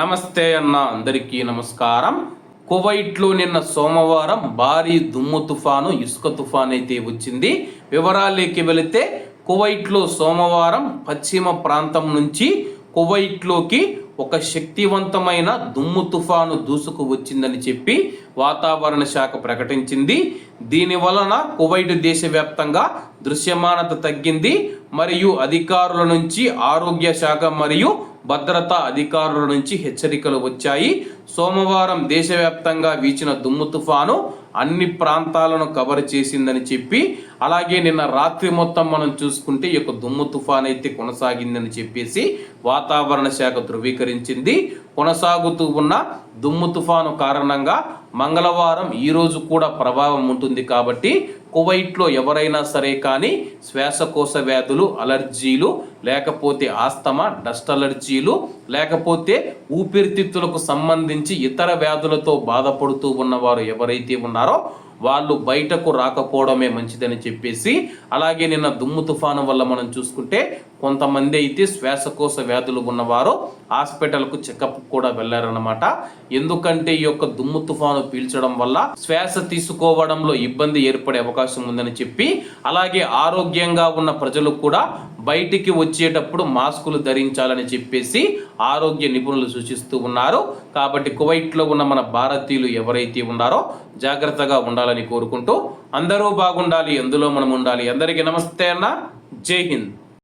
నమస్తే అన్న అందరికీ నమస్కారం. కువైట్లో నిన్న సోమవారం భారీ దుమ్ము తుఫాను ఇసుక తుఫాన్ అయితే వచ్చింది. వివరాల్లోకి వెళితే కువైట్లో సోమవారం పశ్చిమ ప్రాంతం నుంచి కువైట్లోకి ఒక శక్తివంతమైన దుమ్ము తుఫాను దూసుకు వచ్చిందని చెప్పి వాతావరణ శాఖ ప్రకటించింది. దీని వలన కువైట్ దేశవ్యాప్తంగా దృశ్యమానత తగ్గింది మరియు అధికారుల నుంచి ఆరోగ్య శాఖ మరియు భద్రతా అధికారుల నుంచి హెచ్చరికలు వచ్చాయి. సోమవారం దేశవ్యాప్తంగా వీచిన దుమ్ము తుఫాను అన్ని ప్రాంతాలను కవర్ చేసిందని చెప్పి అలాగే నిన్న రాత్రి మొత్తం మనం చూసుకుంటే ఈ యొక్క దుమ్ము తుఫాన్ అయితే కొనసాగిందని చెప్పేసి వాతావరణ శాఖ ధృవీకరించింది. కొనసాగుతూ ఉన్న దుమ్ము తుఫాను కారణంగా మంగళవారం ఈరోజు కూడా ప్రభావం ఉంటుంది కాబట్టి కువైట్లో ఎవరైనా సరే కానీ శ్వాసకోశ వ్యాధులు అలర్జీలు లేకపోతే ఆస్తమా డస్ట్ అలర్జీలు లేకపోతే ఊపిరితిత్తులకు సంబంధించి ఇతర వ్యాధులతో బాధపడుతూ ఉన్నవారు ఎవరైతే ఉన్నారో వాళ్ళు బయటకు రాకపోవడమే మంచిదని చెప్పేసి అలాగే నిన్న దుమ్ము తుఫాను వల్ల మనం చూసుకుంటే కొంతమంది అయితే శ్వాసకోశ వ్యాధులు ఉన్నవారు హాస్పిటల్కు చెకప్ కూడా వెళ్ళారనమాట ఎందుకంటే ఈ యొక్క దుమ్ము తుఫాను పీల్చడం వల్ల శ్వాస తీసుకోవడంలో ఇబ్బంది ఏర్పడే అవకాశం ఉందని చెప్పి అలాగే ఆరోగ్యంగా ఉన్న ప్రజలు కూడా బయటికి వచ్చేటప్పుడు మాస్కులు ధరించాలని చెప్పేసి ఆరోగ్య నిపుణులు సూచిస్తూ ఉన్నారు. కాబట్టి కువైట్లో ఉన్న మన భారతీయులు ఎవరైతే ఉన్నారో జాగ్రత్తగా ఉండాలని కోరుకుంటూ అందరూ బాగుండాలి ఎందులో మనం ఉండాలి. అందరికీ నమస్తే అన్న. జై హింద్.